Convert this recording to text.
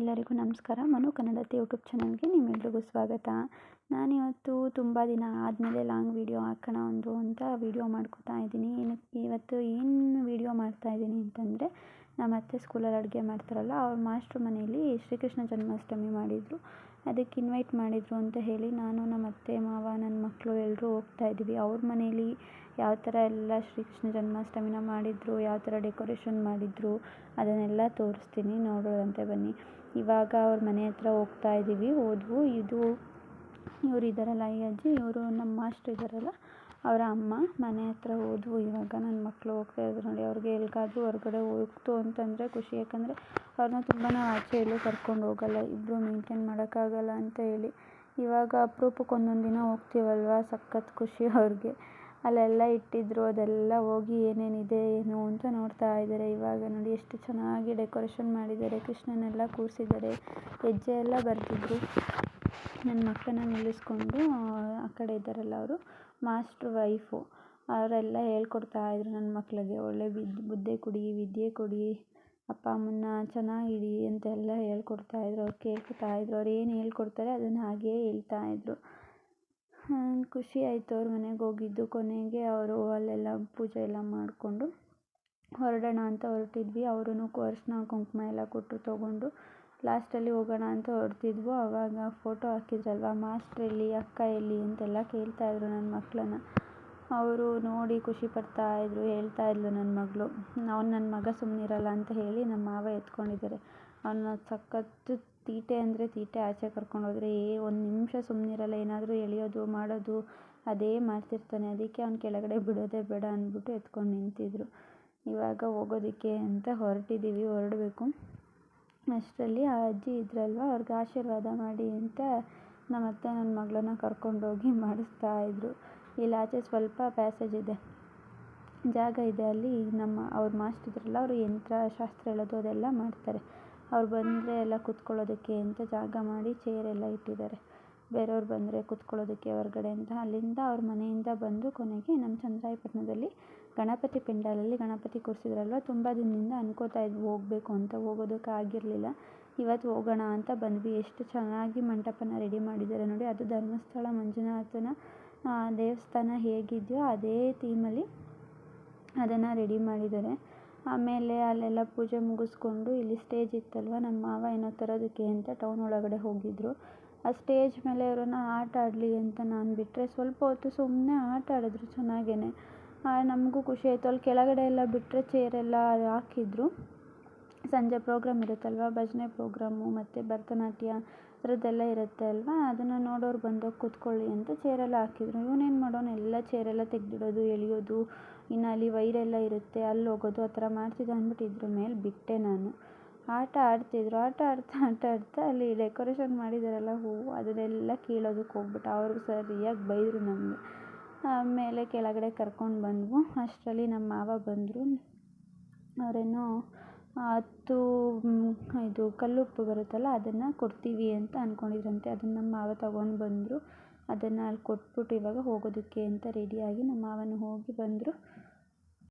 ಎಲ್ಲರಿಗೂ ನಮಸ್ಕಾರ. ಮನು ಕನ್ನಡತಿ ಯೂಟ್ಯೂಬ್ ಚಾನಲ್ಗೆ ನಿಮ್ಮೆಲ್ರಿಗೂ ಸ್ವಾಗತ. ನಾನಿವತ್ತು ತುಂಬ ದಿನ ಆದಮೇಲೆ ಲಾಂಗ್ ವೀಡಿಯೋ ಹಾಕೋಣ ಒಂದು ಅಂತ ವೀಡಿಯೋ ಮಾಡ್ಕೋತಾ ಇದ್ದೀನಿ. ಏನಕ್ಕೆ ಇವತ್ತು ಏನು ವೀಡಿಯೋ ಮಾಡ್ತಾ ಇದ್ದೀನಿ ಅಂತಂದರೆ ನಮ್ಮ ಅತ್ತೆ ಸ್ಕೂಲಲ್ಲಿ ಅಡುಗೆ ಮಾಡ್ತಾರಲ್ಲ, ಅವ್ರ ಮಾಸ್ಟ್ರು ಮನೆಯಲ್ಲಿ ಶ್ರೀಕೃಷ್ಣ ಜನ್ಮಾಷ್ಟಮಿ ಮಾಡಿದರು. ಅದಕ್ಕೆ ಇನ್ವೈಟ್ ಮಾಡಿದರು ಅಂತ ಹೇಳಿ ನಾನು ನಮ್ಮ ಅತ್ತೆ, ಮಾವ ನನ್ನ ಮಕ್ಕಳು ಎಲ್ಲರೂ ಹೋಗ್ತಾ ಇದ್ದೀವಿ ಅವ್ರ ಮನೇಲಿ ಯಾವ ಥರ ಎಲ್ಲ ಶ್ರೀಕೃಷ್ಣ ಜನ್ಮಾಷ್ಟಮಿನ ಮಾಡಿದರು, ಯಾವ ಥರ ಡೆಕೋರೇಷನ್ ಮಾಡಿದರು, ಅದನ್ನೆಲ್ಲ ತೋರಿಸ್ತೀನಿ ನೋಡೋದಂತೆ ಬನ್ನಿ. ಇವಾಗ ಅವ್ರ ಮನೆ ಹತ್ರ ಹೋಗ್ತಾ ಇದ್ದೀವಿ, ಹೋದ್ವು. ಇದು ಇವ್ರು ಇದ್ದಾರಲ್ಲ ಈ ಅಜ್ಜಿ, ಇವರು ನಮ್ಮ ಮಾಸ್ಟ್ರು ಇದ್ದಾರಲ್ಲ ಅವರ ಅಮ್ಮ ಮನೆ ಹತ್ರ ಹೋದ್ವು. ಇವಾಗ ನನ್ನ ಮಕ್ಕಳು ಹೋಗ್ತಾ ಇದ್ರು ನೋಡಿ, ಅವ್ರಿಗೆ ಎಲ್ಲಿಗಾದ್ರೂ ಹೊರ್ಗಡೆ ಹೋಗ್ತು ಅಂತಂದರೆ ಖುಷಿ. ಯಾಕಂದರೆ ಅವ್ರನ್ನ ತುಂಬ ನಾವು ಆಚೆ ಎಲ್ಲೂ ಕರ್ಕೊಂಡು ಹೋಗಲ್ಲ ಇಬ್ಬರು ಮೇಂಟೇನ್ ಮಾಡೋಕ್ಕಾಗಲ್ಲ ಅಂತ ಹೇಳಿ. ಇವಾಗ ಅಪ್ರೂಪಕ್ಕೆ ಒಂದೊಂದು ದಿನ ಹೋಗ್ತೀವಲ್ವ? ಸಖತ್ ಖುಷಿ ಅವ್ರಿಗೆ. ಅಲ್ಲೆಲ್ಲ ಇಟ್ಟಿದ್ರು, ಅದೆಲ್ಲ ಹೋಗಿ ಏನೇನಿದೆ, ಏನು ಅಂತ ನೋಡ್ತಾ ಇದ್ದಾರೆ. ಇವಾಗ ನೋಡಿ ಎಷ್ಟು ಚೆನ್ನಾಗಿ ಡೆಕೋರೇಷನ್ ಮಾಡಿದ್ದಾರೆ. ಕೃಷ್ಣನೆಲ್ಲ ಕೂರಿಸಿದ್ದಾರೆ. ಹೆಜ್ಜೆ ಎಲ್ಲ ಬರ್ತಿದ್ರು ನನ್ನ ಮಕ್ಕಳನ್ನ ನಿಲ್ಲಿಸ್ಕೊಂಡು ಆ ಕಡೆ ಇದ್ದಾರಲ್ಲ ಅವರು. Master wife. ಅವರೆಲ್ಲ ಹೇಳ್ಕೊಡ್ತಾ ಇದ್ದರು ನನ್ನ ಮಕ್ಕಳಿಗೆ ಒಳ್ಳೆ ವಿದ್, ಬುದ್ಧಿ ಕೊಡಿ, ವಿದ್ಯೆ ಕೊಡಿ, ಅಪ್ಪ, ಅಮ್ಮನ್ನ ಚೆನ್ನಾಗಿಡಿ ಅಂತೆಲ್ಲ ಹೇಳ್ಕೊಡ್ತಾ ಇದ್ದರು ಅವ್ರು ಕೇಳ್ಕೊತಾ ಇದ್ದರು ಅವ್ರು ಏನು ಹೇಳ್ಕೊಡ್ತಾರೆ ಅದನ್ನು ಹಾಗೇ ಹೇಳ್ತಾ ಇದ್ದರು ಖುಷಿ ಆಯಿತು ಅವ್ರ ಮನೆಗೆ ಹೋಗಿದ್ದು. ಕೊನೆಗೆ ಅವರು ಅಲ್ಲೆಲ್ಲ ಪೂಜೆ ಎಲ್ಲ ಮಾಡಿಕೊಂಡು ಹೊರಡೋಣ ಅಂತ ಹೊರಟಿದ್ವಿ. ಅವರೂ ಅರ್ಶಿನ ಕುಂಕುಮ ಎಲ್ಲ ಕೊಟ್ಟರು ತೊಗೊಂಡು ಲಾಸ್ಟಲ್ಲಿ ಹೋಗೋಣ ಅಂತ ಹೊರಟಿದ್ವು ಆವಾಗ ಫೋಟೋ ಹಾಕಿದ್ರಲ್ವ? ಮಾಸ್ಟ್ರ್ ಎಲ್ಲಿ, ಅಕ್ಕ ಎಲ್ಲಿ ಅಂತೆಲ್ಲ ಕೇಳ್ತಾಯಿದ್ರು ನನ್ನ ಮಕ್ಕಳನ್ನ ಅವರು ನೋಡಿ ಖುಷಿ ಪಡ್ತಾ ಇದ್ರು, ಹೇಳ್ತಾ ಇದ್ಲು ನನ್ನ ಮಗಳು. ಅವ್ನು ನನ್ನ ಮಗ ಸುಮ್ಮನಿರಲ್ಲ ಅಂತ ಹೇಳಿ ನಮ್ಮ ಮಾವ ಎತ್ಕೊಂಡಿದ್ದಾರೆ. ಅವನ್ನ ಸಖತ್ತು ತೀಟೆ ಅಂದರೆ ತೀಟೆ. ಆಚೆ ಕರ್ಕೊಂಡೋದ್ರೆ ಏ, ಒಂದು ನಿಮಿಷ ಸುಮ್ಮನಿರಲ್ಲ ಏನಾದರೂ ಎಳೆಯೋದು, ಮಾಡೋದು, ಅದೇ ಮಾಡ್ತಿರ್ತಾನೆ. ಅದಕ್ಕೆ ಅವ್ನು ಕೆಳಗಡೆ ಬಿಡೋದೇ ಬೇಡ ಅಂದ್ಬಿಟ್ಟು ಎತ್ಕೊಂಡು ನಿಂತಿದ್ರು. ಇವಾಗ ಹೋಗೋದಕ್ಕೆ ಅಂತ ಹೊರಟಿದ್ದೀವಿ ಹೊರಡಬೇಕು. ಅಷ್ಟರಲ್ಲಿ ಆ ಅಜ್ಜಿ ಇದ್ರಲ್ವ? ಅವ್ರಿಗೆ ಆಶೀರ್ವಾದ ಮಾಡಿ ಅಂತ ನಮ್ಮ ಅತ್ತೆ ನನ್ನ ಮಗಳನ್ನ ಕರ್ಕೊಂಡೋಗಿ ಮಾಡಿಸ್ತಾ ಇಲ್ಲಿ ಆಚೆ ಸ್ವಲ್ಪ ಪ್ಯಾಸೇಜ್ ಇದೆ. ಜಾಗ ಇದೆ ಅಲ್ಲಿ ನಮ್ಮ ಅವ್ರ ಮಾಸ್ಟ್ರ್ ಅವರು ಯಂತ್ರ, ಶಾಸ್ತ್ರ ಹೇಳೋದು ಅದೆಲ್ಲ ಮಾಡ್ತಾರೆ. ಅವ್ರು ಬಂದರೆ ಎಲ್ಲ ಕೂತ್ಕೊಳ್ಳೋದಕ್ಕೆ ಅಂತ ಜಾಗ ಮಾಡಿ ಚೇರ್ ಎಲ್ಲ ಇಟ್ಟಿದ್ದಾರೆ. ಬೇರೆಯವ್ರು ಬಂದರೆ ಕೂತ್ಕೊಳ್ಳೋದಕ್ಕೆ ಹೊರಗಡೆ ಅಂತ. ಅಲ್ಲಿಂದ ಅವ್ರ ಮನೆಯಿಂದ ಬಂದು ಕೊನೆಗೆ ನಮ್ಮ ಚನ್ನರಾಯಪಟ್ಟಣದಲ್ಲಿ ಗಣಪತಿ ಪೆಂಡಾಲಲ್ಲಿ ಗಣಪತಿ ಕೂರಿಸಿದ್ರಲ್ವ? ತುಂಬ ದಿನದಿಂದ ಅನ್ಕೋತಾ ಇದ್ವಿ ಹೋಗಬೇಕು ಅಂತ ಹೋಗೋದಕ್ಕೆ ಆಗಿರಲಿಲ್ಲ. ಇವತ್ತು ಹೋಗೋಣ ಅಂತ ಬಂದ್ವಿ. ಎಷ್ಟು ಚೆನ್ನಾಗಿ ಮಂಟಪನ ರೆಡಿ ಮಾಡಿದ್ದಾರೆ ನೋಡಿ. ಅದು ಧರ್ಮಸ್ಥಳ ಮಂಜುನಾಥನ ದೇವಸ್ಥಾನ ಹೇಗಿದೆಯೋ ಅದೇ ಥೀಮಲ್ಲಿ ಅದನ್ನು ರೆಡಿ ಮಾಡಿದ್ದಾರೆ ಆಮೇಲೆ ಅಲ್ಲೆಲ್ಲ ಪೂಜೆ ಮುಗಿಸ್ಕೊಂಡು ಇಲ್ಲಿ ಸ್ಟೇಜ್ ಇತ್ತಲ್ವ? ನಮ್ಮ ಮಾವ ಏನೋ ತರೋದಕ್ಕೆ ಅಂತ ಟೌನ್ ಒಳಗಡೆ ಹೋಗಿದ್ದರು ಆ ಸ್ಟೇಜ್ ಮೇಲೆ ಅವರನ್ನ ಆಟ ಆಡಲಿ ಅಂತ ನಾನು ಬಿಟ್ಟರೆ ಸ್ವಲ್ಪ ಹೊತ್ತು ಸುಮ್ಮನೆ ಆಟ ಆಡಿದ್ರು ಚೆನ್ನಾಗೇ ನಮಗೂ ಖುಷಿ ಆಯಿತು. ಅಲ್ಲಿ ಕೆಳಗಡೆ ಎಲ್ಲ ಬಿಟ್ಟರೆ ಚೇರೆಲ್ಲ ಹಾಕಿದ್ರು. ಸಂಜೆ ಪ್ರೋಗ್ರಾಮ್ ಇರುತ್ತಲ್ವ? ಭಜನೆ ಪ್ರೋಗ್ರಾಮು ಮತ್ತು ಭರತನಾಟ್ಯ ಥರದ್ದೆಲ್ಲ ಇರುತ್ತೆ ಅಲ್ವಾ? ಅದನ್ನು ನೋಡೋರು ಬಂದೋಗಿ ಕೂತ್ಕೊಳ್ಳಿ ಅಂತ ಚೇರೆಲ್ಲ ಹಾಕಿದ್ರು. ಇವನೇನು ಮಾಡೋನು? ಎಲ್ಲ ಚೇರೆಲ್ಲ ತೆಗೆದಿಡೋದು, ಎಳೆಯೋದು, ಇನ್ನು ಅಲ್ಲಿ ವೈರೆಲ್ಲ ಇರುತ್ತೆ, ಅಲ್ಲಿ ಹೋಗೋದು, ಆ ಥರ ಮಾಡ್ತಿದ್ದ ಅಂದ್ಬಿಟ್ಟು ಇದ್ರ ಮೇಲೆ ಬಿಟ್ಟೆ ನಾನು. ಆಟ ಆಡ್ತಿದ್ರು. ಆಟ ಆಡ್ತಾ ಆಟ ಆಡ್ತಾ ಅಲ್ಲಿ ಡೆಕೋರೇಷನ್ ಮಾಡಿದಾರಲ್ಲ ಹೂವು, ಅದನ್ನೆಲ್ಲ ಕೀಳೋದಕ್ಕೆ ಹೋಗ್ಬಿಟ್ಟು ಅವರು ಸರಿಯಾಗಿ ಬೈದರು ನಮಗೆ. ಆಮೇಲೆ ಕೆಳಗಡೆ ಕರ್ಕೊಂಡು ಬಂದ್ವು. ಅಷ್ಟರಲ್ಲಿ ನಮ್ಮ ಮಾವ ಬಂದರು. ಅವರೇನೋ ಹತ್ತು ಇದು ಕಲ್ಲುಪ್ಪು ಬರುತ್ತಲ್ಲ, ಅದನ್ನು ಕೊಡ್ತೀವಿ ಅಂತ ಅಂದ್ಕೊಂಡಿದ್ರಂತೆ ಅದನ್ನು ನಮ್ಮ ಮಾವ ತಗೊಂಡು ಬಂದರು. ಅದನ್ನು ಅಲ್ಲಿ ಕೊಟ್ಬಿಟ್ಟು ಇವಾಗ ಹೋಗೋದಕ್ಕೆ ಅಂತ ರೆಡಿಯಾಗಿ ನಮ್ಮ ಮಾವನು ಹೋಗಿ ಬಂದರು.